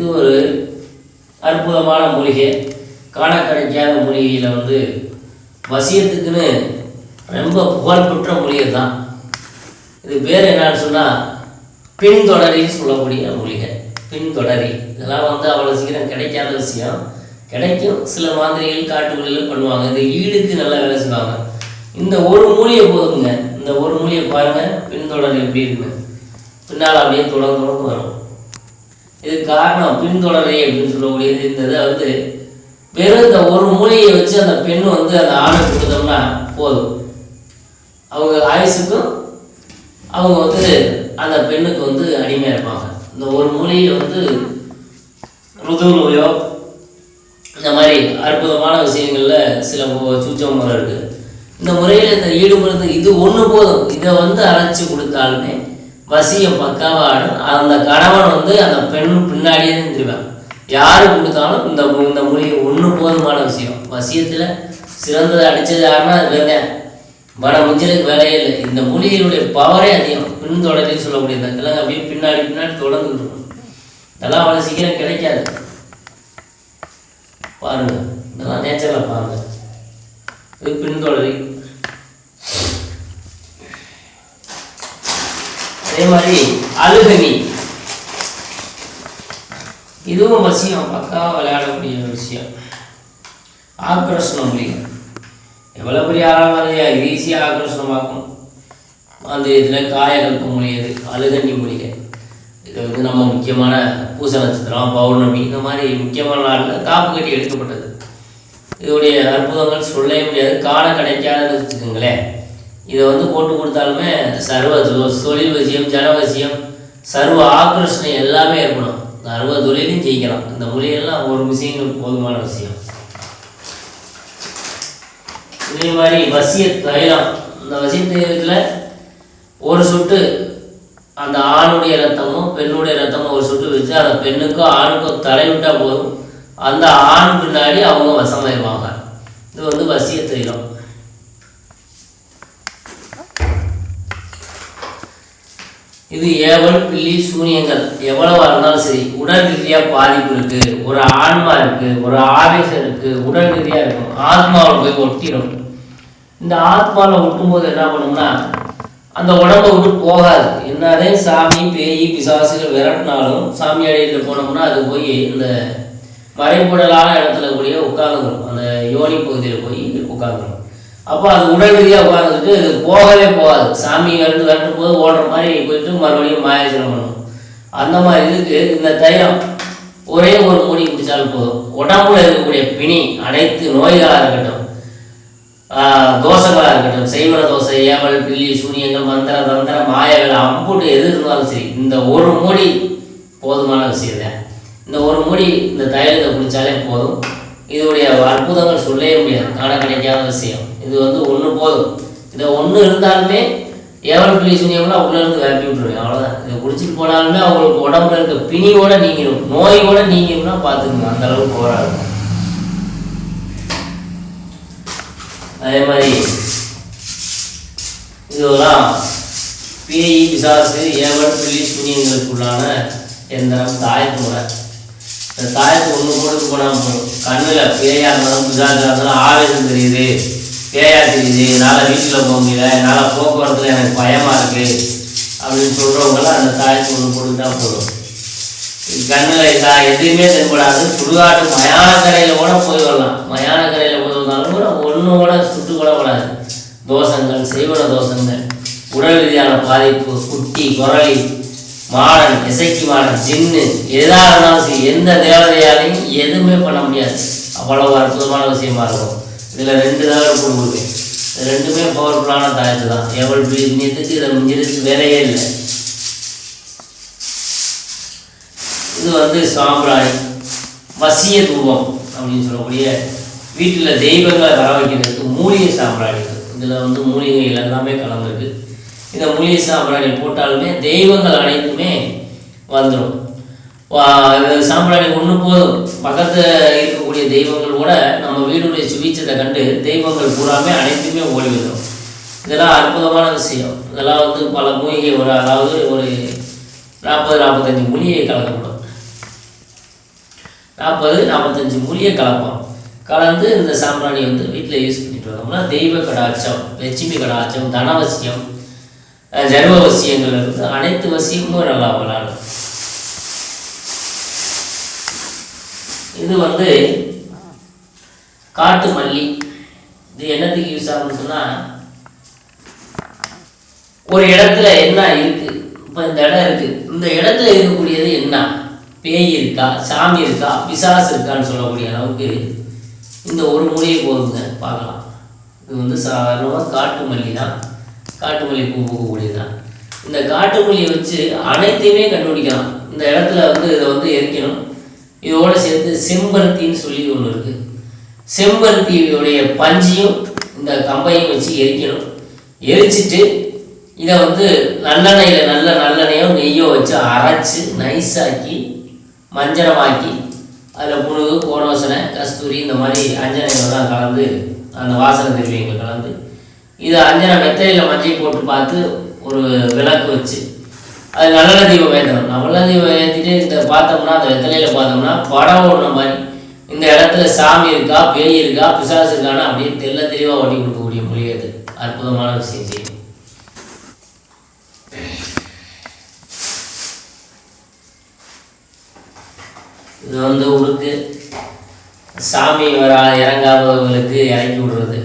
இது ஒரு அற்புதமான மூலிகை. காண கிடைக்காத மூலிகையில் வந்து வசியத்துக்குன்னு ரொம்ப புகழ்பெற்ற மூலிகை தான் இது பேர் என்னன்னு சொன்னால் பின்தொடரின்னு சொல்லக்கூடிய மூலிகை. பின்தொடரி. இதெல்லாம் வந்து அவ்வளோ சீக்கிரம் கிடைக்காத விஷயம். கிடைக்கும். சில மாந்திரிகள் காட்டுகளில் பண்ணுவாங்க. இந்த ஈடுக்கு நல்லா வேலை செய்வாங்க. இந்த ஒரு மூலியை போதுங்க. இந்த ஒரு மூலியை பாருங்கள் பின்தொடர் எப்படி இருக்குன்னு. பின்னால் அப்படியே தொடர்ந்து தொடர்ந்து வரும். இது காரணம் பின்தொடரை அப்படின்னு சொல்லக்கூடியது இந்த இதை வந்து வெறும் இந்த ஒரு மூலையை வச்சு அந்த பெண் வந்து அந்த ஆணை கொடுத்தோம்னா போதும். அவங்க ஆயுசுக்கும் அவங்க வந்து அந்த பெண்ணுக்கு வந்து அடிமையாக இருப்பாங்க இந்த ஒரு மூலையை வந்து ருதுலையோ இந்த மாதிரி அற்புதமான விஷயங்களில் சில சூச்ச முறை இருக்குது இந்த முறையில் இந்த ஈடுபடுறது இது ஒன்று போதும். இதை வந்து அரைச்சி கொடுத்தாலுமே வசியம் பக்காவாக ஆடும் அந்த கணவன் வந்து அந்த பெண் பின்னாடியே நின்றுவான் யாரு கொடுத்தாலும் இந்த மு- இந்த மொழியை ஒன்று போதுமான விஷயம். வசியத்தில் சிறந்ததை அடித்தது யாருன்னா அது வேற. வட முஞ்சலுக்கு வேலையே இல்லை. இந்த மொழியினுடைய பவரே அதிகம். பின்தொடரின்னு இந்த கிழங்கு அப்படியே பின்னாடி பின்னாடி தொடர்ந்துட்டு இருக்கும். இதெல்லாம் அவ்வளோ சீக்கிரம் கிடைக்காது. பாருங்க. இதெல்லாம் நேச்சரில் பாருங்க. இது பின்தொடரி அதே மாதிரி அழுகனி இதுவும் வசியம் பக்காவாக விளையாடக்கூடிய ஒரு விஷயம். ஆக்ரோஷனம் அப்படிங்க எவ்வளோ பெரிய ஆளாக இது ஈஸியாக ஆக்ரோஷனமாக்கும் அந்த இதில் காயகல்பம் மொழியது அழுகண்ணி மொழிகை இது வந்து நம்ம முக்கியமான பூச நட்சத்திரம் பௌர்ணமி இந்த மாதிரி முக்கியமான நாளில் காப்பு கட்டி எடுக்கப்பட்டது. இதோடைய அற்புதங்கள் சொல்லவே முடியாது. காண கிடைக்காதுன்னு வச்சுக்கோங்களேன். இதை வந்து போட்டு கொடுத்தாலுமே சர்வ தொழில் வசியம் ஜனவசியம் சர்வ ஆக்ரோஷனம் எல்லாமே ஏற்படும். சர்வ தொழிலையும் ஜெயிக்கலாம். இந்த மொழியெல்லாம் ஒரு விஷயங்கள் போதுமான விஷயம். இதே மாதிரி வசிய தைலம். இந்த வசிய தைலத்தில் ஒரு சொட்டு அந்த ஆணுடைய ரத்தமும் பெண்ணுடைய ரத்தமும் ஒரு சொட்டு வச்சு அந்த பெண்ணுக்கும் ஆணுக்கும் தலைவிட்டால் போதும். அந்த ஆண் பின்னாடி அவங்க வசமாயிருவாங்க. இது வந்து வசிய தைலம். இது ஏவல் பில்லி சூனியங்கள். எவ்வளவா இருந்தாலும் சரி உடல் ரீதியாக பாதிப்பு இருக்கு. ஒரு ஆன்மா இருக்கு. ஒரு ஆவேசம் இருக்கு. உடல் ரீதியாக இருக்கும். ஆத்மாவில் போய் ஒட்டிடும் இந்த ஆத்மாவில் ஒட்டும்போது என்ன பண்ணும்னா அந்த உடம்பை விட்டு போகாது. என்னதே சாமி பேய் பிசாசுகள் விரட்டினாலும் சாமி அடியில் போனோம்னா அது போய் இந்த மறைபுடலான இடத்துல கூடிய உட்காந்துரும் அந்த யோனி பகுதியில் போய் உட்காந்துரும் அப்போ அது உடல் ரீதியாக உட்காந்துக்கிட்டு போகவே போகாது. சாமி விரட்டு விரட்டும் போது ஓடுற மாதிரி போயிட்டு மறுபடியும் மாயாஜனம் பண்ணும். அந்த மாதிரி இதுக்கு இந்த தைலம் ஒரே ஒரு மூடி குடித்தாலும் போதும். உடம்புல இருக்கக்கூடிய பிணி அனைத்து நோய்களாக இருக்கட்டும் தோசைகளாக இருக்கட்டும் செய்வன தோசை ஏவல் பில்லி சூனியங்கள் மந்திர தந்திர மாயகள் அம்புட்டு எது இருந்தாலும் சரி இந்த ஒரு மூடி போதுமான விஷயம் தான் இந்த ஒரு மூடி இந்த தைலத்தை குடித்தாலே போதும். இதோடைய அற்புதங்கள் சொல்லவே முடியாது. காண கிடைக்காத விஷயம். இது வந்து ஒன்று போதும். இதை ஒன்று இருந்தாலுமே ஏவல் பிளீஸ் சூனியம்லாம் உள்ள இருந்து விரட்டி விட்டுருவேன். அவ்வளோதான் இதை குடிச்சிட்டு போனாலுமே அவங்களுக்கு உடம்புல இருக்க பிணியோட நீங்கிடும் நோயோட நீங்கிடும்னா பார்த்துக்கணும் அந்த அளவுக்கு போராடும் அதே மாதிரி இதெல்லாம் பேய் பிசாசு ஏவல் பிள்ளி சூனியங்களுக்குள்ளான எந்திரம் தாயத்து முறை. இந்த தாயத்து ஒன்று போட்டு போனால் போதும். கண்ணில் பேயா இருந்தாலும் பிசாசாக இருந்தாலும் ஆவேசம் தெரியுது. பேயா என்னால் வீட்டில் போக முடியல என்னால் போக்குவரத்தில் எனக்கு பயமாக இருக்குது அப்படின்னு சொல்கிறவங்களாம் அந்த தாயத்து ஒன்று கொடுத்தா போதும். கண்ணில் இதா எதுவுமே தென்படாது. சுடுகாட்டு மயானக்கரையில் கூட போய் வரலாம். மயான கரையில் போய் வந்தாலும் கூட ஒன்று கூட சுட்டு கூட விடாது தோஷங்கள் செய்வன தோஷங்கள் உடல் ரீதியான பாதிப்பு குட்டி குரளி மாடன் இசைக்கு மாடன் ஜின்னு எதாக இருந்தாலும் சரி எந்த தேவதையாலையும் எதுவுமே பண்ண முடியாது. அவ்வளவு அற்புதமான விஷயமா இருக்கும். இதில் ரெண்டு தடவை இருக்கும் இது ரெண்டுமே பவர்ஃபுல்லான தாயத்து தான். எவ்வளோ புண்ணியத்துக்கு இதை மிஞ்சிறதுக்கு வேலையே இல்லை. இது வந்து சாம்பிராணி. வசிய தூபம் அப்படின்னு சொல்லக்கூடிய வீட்டில் தெய்வங்களை வர வைக்கிறதுக்கு மூலிகை சாம்பிராணி இதில் வந்து மூலிகைகள் எல்லாமே கலந்துருக்கு. இந்த மூலிகை சாம்பிராணி போட்டாலுமே தெய்வங்கள் அனைத்துமே வந்துடும் சாம்பிராணி ஒன்று போதும். பக்கத்தில் இருக்கக்கூடிய தெய்வங்கள் கூட நம்ம வீடுடைய சுவீச்சத்தை கண்டு தெய்வங்கள் பூராமே அனைத்துமே ஓடி இதெல்லாம் அற்புதமான விஷயம். இதெல்லாம் வந்து பல மூலிகை ஒரு அதாவது ஒரு நாற்பது நாற்பத்தஞ்சு மூலிகை கலக்கப்படும். நாற்பது நாற்பத்தஞ்சு மூலியை கலப்போம். கலந்து இந்த சாம்பிராணி வந்து வீட்டில் யூஸ் பண்ணிட்டு வந்தோம்னா தெய்வ கடாட்சம் லட்சுமி கடாட்சம் தனவசியம் அஹ் ஜர்வ வசியங்கள் இருந்து அனைத்து வசியமும் நல்லா விளாடும் இது வந்து காட்டு மல்லி. இது என்னத்துக்கு யூஸ் ஆகும்னு சொன்னால் ஒரு இடத்துல என்ன இருக்கு? இப்போ இந்த இடம் இருக்கு. இந்த இடத்துல இருக்கக்கூடியது என்ன? பேய் இருக்கா? சாமி இருக்கா? பிசாசு இருக்கான்னு சொல்லக்கூடிய அளவுக்கு இந்த ஒரு மூலிகை போதுங்க. பார்க்கலாம். இது வந்து சாதாரணமாக காட்டு மல்லி தான். காட்டு மல்லி பூ பூக்கக்கூடியது தான் இந்த காட்டு மல்லியை வச்சு அனைத்தையுமே கண்டுபிடிக்கலாம். இந்த இடத்துல வந்து இதை வந்து எரிக்கணும். இதோடு சேர்த்து செம்பருத்தின்னு சொல்லி ஒன்று இருக்குது செம்பருத்தியுடைய பஞ்சையும் இந்த கம்பையும் வச்சு எரிக்கணும். எரிச்சிட்டு இதை வந்து நல்லெண்ணெயில் நல்ல நல்லெண்ணெயோ நெய்யோ வச்சு அரைச்சி நைஸாக்கி மஞ்சனமாக்கி அதில் புழுகு கோணோசனை கஸ்தூரி இந்த மாதிரி அஞ்சனைகள்லாம் கலந்து அந்த வாசனை திரவியங்கள் கலந்து இதை அஞ்சனை மெத்தையில் மஞ்சள் போட்டு பார்த்து ஒரு விளக்கு வச்சு அது நல்ல தீபம் ஏற்றணும். நல்ல தீபம் ஏற்றிட்டு இந்த பார்த்தோம்னா அந்த வெத்தலையில் பார்த்தோம்னா படம் ஓடுன மாதிரி இந்த இடத்துல சாமி இருக்கா பேய் இருக்கா பிசாசு இருக்கான்னு அப்படியே தெல்ல தெளிவாக ஓட்டி கொடுக்கக்கூடிய மொழி அது. அற்புதமான விஷயம் செய்யும் இது வந்து உடுக்கு சாமி வர இறங்காதவங்களுக்கு இறக்கி விடுறது.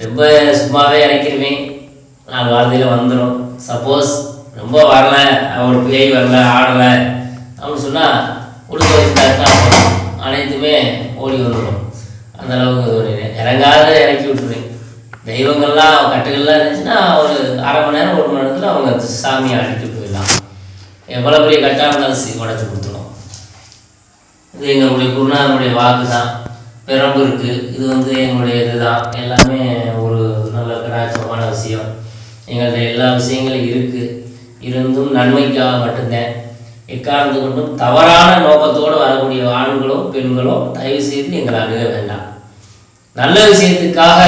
ரொம்ப சும்மாவே இறக்கிருவேன். நான் வாழ்க்கையில் வந்துடும் சப்போஸ் ரொம்ப வரல ஒரு பேய் வரல ஆடலை அப்படின்னு சொன்னால் உடுக்க வச்சுட்டாருன்னா அனைத்துமே ஓடி வந்துடும். அந்த அளவுக்கு ஒரு இறங்காத இறக்கி விட்டுருவேன் தெய்வங்கள்லாம் கட்டுகள்லாம் இருந்துச்சுன்னா ஒரு அரை மணி நேரம் ஒரு மணி நேரத்தில் அவங்க சாமியை அடிட்டு போயிடலாம். எவ்வளோ பெரிய கட்டாக இருந்தாலும் சரி உடச்சி கொடுத்துரும். இது எங்களுடைய குருநாதனுடைய வாக்கு தான். பிறம்பு இருக்குது இது வந்து எங்களுடைய இதுதான். எல்லாமே ஒரு நல்ல கடாச்சமான விஷயம். எங்கள்ட்ட எல்லா விஷயங்களும் இருக்குது இருந்தும் நன்மைக்காக மட்டும்தான். எக்காரணத்து கொண்டும் தவறான நோக்கத்தோடு வரக்கூடிய ஆண்களும் பெண்களும் தயவு செய்து எங்களை அணுக வேண்டாம். நல்ல விஷயத்துக்காக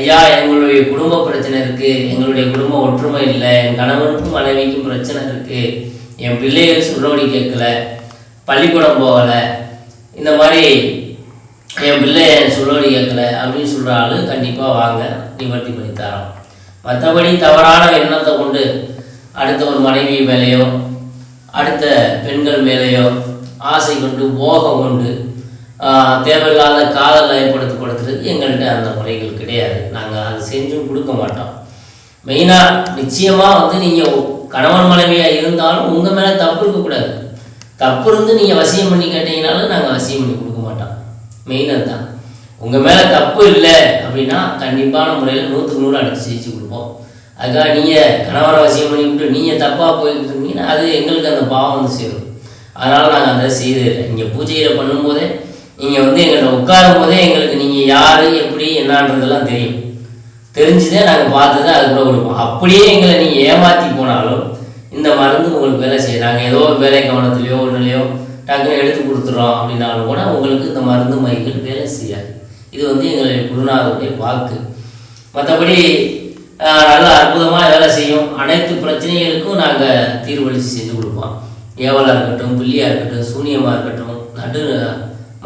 ஐயா எங்களுடைய குடும்ப பிரச்சனை இருக்கு எங்களுடைய குடும்ப ஒற்றுமை இல்லை என் கணவனுக்கும் மனைவிக்கும் பிரச்சனை இருக்கு என் பிள்ளைகள் சுடோடி கேட்கல பள்ளிக்கூடம் போகலை இந்த மாதிரி என் பிள்ளை என் சுடோடி கேட்கல அப்படின்னு சொல்கிற ஆளு கண்டிப்பாக வாங்க நிவர்த்தி பண்ணி தரோம் மற்றபடி தவறான எண்ணத்தை கொண்டு அடுத்த ஒரு மனைவி மேலேயோ அடுத்த பெண்கள் மேலேயோ ஆசை கொண்டு மோகம் கொண்டு தேவையில்லாத காதல் ஏற்படுத்தி ஏற்படுத்தப்படுத்துறது எங்கள்கிட்ட அந்த முறைகள் கிடையாது. நாங்கள் அதை செஞ்சும் கொடுக்க மாட்டோம். மெயினாக நிச்சயமாக வந்து நீங்கள் கணவன் மனைவியாக இருந்தாலும் உங்கள் மேலே தப்பு இருக்கக்கூடாது. தப்பு இருந்து நீங்கள் வசியம் பண்ணி கேட்டீங்கனாலும் நாங்கள் வசியம் பண்ணி கொடுக்க மாட்டோம். மெயின் அதுதான். உங்கள் மேலே தப்பு இல்லை அப்படின்னா கண்டிப்பான முறையில் நூற்றுக்கு நூறு அடித்து ஜெயிச்சு கொடுப்போம். அதுக்காக நீங்கள் கணவரை வசியம் பண்ணி விட்டு நீங்கள் தப்பாக போய்கிட்டு இருந்தீங்கன்னா அது எங்களுக்கு அந்த பாவம் வந்து சேரும். அதனால் நாங்கள் அதை செய்ததில்லை இங்கே பூஜையில் பண்ணும்போதே நீங்கள் வந்து எங்கள்கிட்ட உட்காரும் போதே எங்களுக்கு நீங்கள் யார் எப்படி என்னான்றதெல்லாம் தெரியும். தெரிஞ்சுதே நாங்கள் பார்த்து தான் கொடுப்போம். அப்படியே எங்களை நீங்கள் ஏமாற்றி போனாலும் இந்த மருந்து உங்களுக்கு வேலை செய்யும். நாங்கள் ஏதோ ஒரு வேலை கவனத்துலையோ ஒன்றுலையோ டக்குன்னு எடுத்து கொடுத்துட்றோம் அப்படின்னாலும் கூட உங்களுக்கு இந்த மருந்து மைகள் வேலை செய்யாது. இது வந்து எங்களுடைய குருநாதருடைய வாக்கு. மற்றபடி நல்ல அற்புதமாக வேலை செய்யும். அனைத்து பிரச்சனைகளுக்கும் நாங்கள் தீர்வளித்து செஞ்சு கொடுப்போம். ஏவலாக இருக்கட்டும் பில்லியாக இருக்கட்டும் சூனியமாக இருக்கட்டும் நடு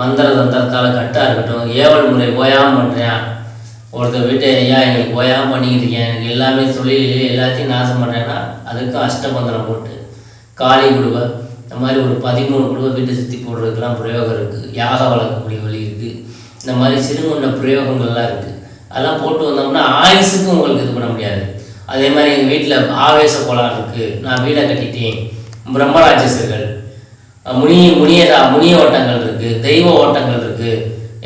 மந்திர தந்திரத்தால் கட்டாக இருக்கட்டும் ஏவல் முறை ஓயாமல் பண்ணுறேன் ஒருத்தர் வீட்டை ஐயா எங்களுக்கு ஓயாமல் பண்ணிக்கிட்டு இருக்கேன் எனக்கு எல்லாமே தொழிலே எல்லாத்தையும் நாசம் பண்ணுறேன்னா அதுக்கும் அஷ்டபந்தனம் போட்டு காளி குடுவை. இந்த மாதிரி ஒரு பதிமூணு குடுவை வீட்டை சுற்றி போடுறதுக்கெல்லாம் பிரயோகம் இருக்குது யாக வளர்க்கக்கூடிய வழி இருக்குது இந்த மாதிரி சிறுமுன்ன பிரயோகங்கள்லாம் இருக்குது அதெல்லாம் போட்டு வந்தோம்னா ஆயுசுக்கும் உங்களுக்கு இது பண்ண முடியாது. அதே மாதிரி எங்கள் வீட்டில் ஆவேச கோளாறு இருக்குது நான் வீடை கட்டிட்டேன். பிரம்மராட்சசர்கள் முனி முனியதா முனிய ஓட்டங்கள் இருக்குது தெய்வ ஓட்டங்கள் இருக்குது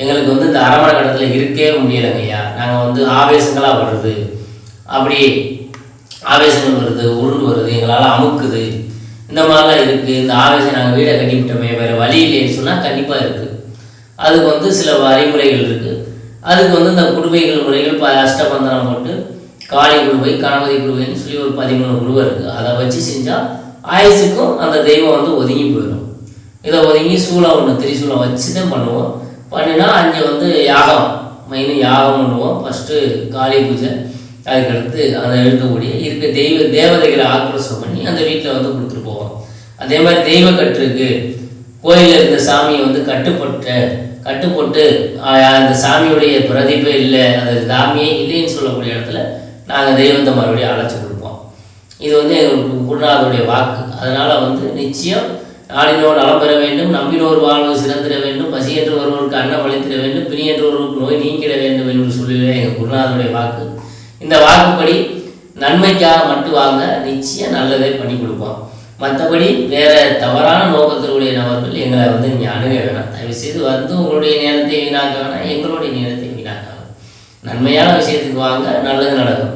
எங்களுக்கு வந்து இந்த அரமணை கட்டத்தில் இருக்கவே முடியலைங்க ஐயா. நாங்கள் வந்து ஆவேசங்களாக வருது. அப்படி ஆவேசங்கள் வருது உருண்டு வருது எங்களால் அமுக்குது. இந்த மாதிரிலாம் இருக்குது இந்த ஆவேசம் நாங்கள் வீடை கட்டிவிட்டோமே. வேறு வழி இல்லைன்னு சொன்னால் கண்டிப்பாக இருக்குது அதுக்கு வந்து சில வழிமுறைகள் இருக்குது அதுக்கு வந்து இந்த குடுவைகள் முறைகள் ப அஷ்டபந்தனம் போட்டு காளி குடுவை கணபதி குடுவைன்னு சொல்லி ஒரு பதிமூணு குடுவை இருக்குது அதை வச்சு செஞ்சால் ஆயுசுக்கும் அந்த தெய்வம் வந்து ஒதுங்கி போயிடும். இதை ஒதுங்கி சூளம் ஒன்று திரிசூலம் வச்சு தான் பண்ணுவோம். பண்ணினா அங்கே வந்து யாகம் மெயின் யாகம் பண்ணுவோம். ஃபஸ்ட்டு காளி பூஜை அதுக்கடுத்து அதை எழுதக்கூடிய இருக்க. தெய்வ தேவதைகளை ஆக்ரோஷம் பண்ணி அந்த வீட்டில் வந்து கொடுத்துட்டு போவோம். அதே மாதிரி தெய்வ இருக்குது கோயிலில் இருந்த சாமியை வந்து கட்டுப்பட்ட கட்டுப்பட்டு அந்த சாமியுடைய பிரதிபே இல்லை அது சாமியே இல்லைன்னு சொல்லக்கூடிய இடத்துல நாங்கள் தெய்வத்தை மறுபடியும் அழைச்சி கொடுப்போம். இது வந்து எங்களுக்கு குருநாதனுடைய வாக்கு. அதனால் வந்து நிச்சயம் நாளினோர் நலம் பெற வேண்டும் நம்பினோர் வாழ்வு சிறந்திட வேண்டும் பசியற்று ஒருவருக்கு அன்னம் அளித்திட வேண்டும் பிணியற்ற ஒருவருக்கு நோய் நீங்கிட வேண்டும் என்று சொல்லுவே எங்கள் குருநாதனுடைய வாக்கு. இந்த வாக்குப்படி நன்மைக்காக மட்டும் வாங்க நிச்சயம் நல்லதே பண்ணி கொடுப்போம். மற்றபடி வேற தவறான நோக்கத்தினுடைய நபர்கள் எங்களை வந்து நீங்கள் அணுக வேணாம் தயவுசெய்து வந்து உங்களுடைய நேரத்தை வீணாக்க வேணாம் எங்களுடைய நேரத்தை வீணாக்க வேணாம் நன்மையான விஷயத்துக்கு வாங்க நல்லது நடக்கும்.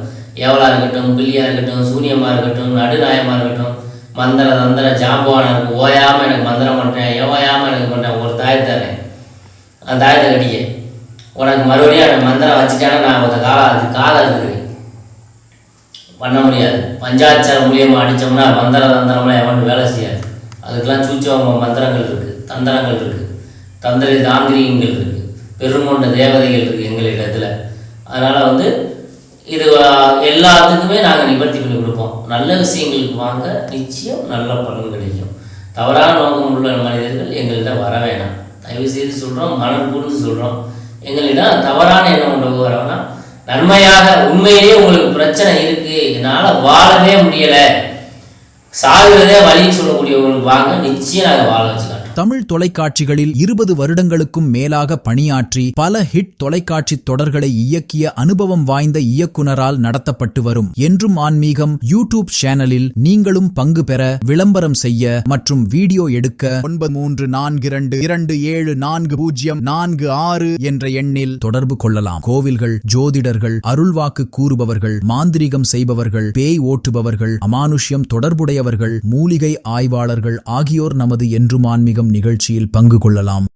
எவ்வளோ இருக்கட்டும் பில்லியா இருக்கட்டும் சூரியமாக இருக்கட்டும் நடுநாயமாக இருக்கட்டும் மந்திர தந்திர ஜாம்பவான இருக்கு ஓயாமல் எனக்கு மந்திரம் பண்ணுறேன் ஓயாமல் எனக்கு பண்ணுறேன் ஒரு தாயத்தை தரேன். அந்த தாயத்தை கட்டிக்க உனக்கு மறுபடியும் அந்த மந்திரம் வச்சுட்டானா நான் அந்த காலாக அது காலம் இருக்கிறேன் பண்ண முடியாது. பஞ்சாட்சரம் மூலியமாக அடித்தோம்னா மந்திர தந்திரம்லாம் எவனும் வேலை செய்யாது. அதுக்கெல்லாம் சூச்சவங்க மந்திரங்கள் இருக்குது தந்திரங்கள் இருக்குது தந்திர தாந்திரிகங்கள் இருக்குது பெருமொண்ட தேவதைகள் இருக்குது எங்களிடத்தில் அதனால் வந்து இது எல்லாத்துக்குமே நாங்கள் நிவர்த்தி பண்ணி கொடுப்போம். நல்ல விஷயங்களுக்கு வாங்க நிச்சயம் நல்ல பலன் கிடைக்கும். தவறான நோக்கம் உள்ள மனிதர்கள் எங்கள்கிட்ட வர வேணாம். தயவு செய்து சொல்கிறோம் மனம் கூர்ந்து சொல்கிறோம் எங்களிடம் தவறான எண்ணம் கொண்டு வர வேணாம் நன்மையாக உண்மையிலேயே உங்களுக்கு பிரச்சனை இருக்கு என்னால் வாழவே முடியலை. சாகுறதே வழின்னு சொல்லக்கூடியவங்களுக்கு வாங்க நிச்சயம் நாங்கள் வாழ வச்சு தமிழ் தொலைக்காட்சிகளில் இருபது வருடங்களுக்கும் மேலாக பணியாற்றி பல ஹிட் தொலைக்காட்சி தொடர்களை இயக்கிய அனுபவம் வாய்ந்த இயக்குனரால் நடத்தப்பட்டு வரும். என்றும் ஆன்மீகம் யூடியூப் சேனலில் நீங்களும் பங்கு பெற விளம்பரம் செய்ய மற்றும் வீடியோ எடுக்க ஒன்பது மூன்று நான்கு இரண்டு இரண்டு ஏழு நான்கு பூஜ்ஜியம் நான்கு ஆறு என்ற எண்ணில் தொடர்பு கொள்ளலாம். கோவில்கள் ஜோதிடர்கள் அருள்வாக்கு கூறுபவர்கள் மாந்திரிகம் செய்பவர்கள் பேய் ஓட்டுபவர்கள் அமானுஷ்யம் தொடர்புடையவர்கள் மூலிகை ஆய்வாளர்கள் ஆகியோர் நமது என்றும் ஆன்மீகம் நிகழ்ச்சியில் பங்கு கொள்ளலாம்.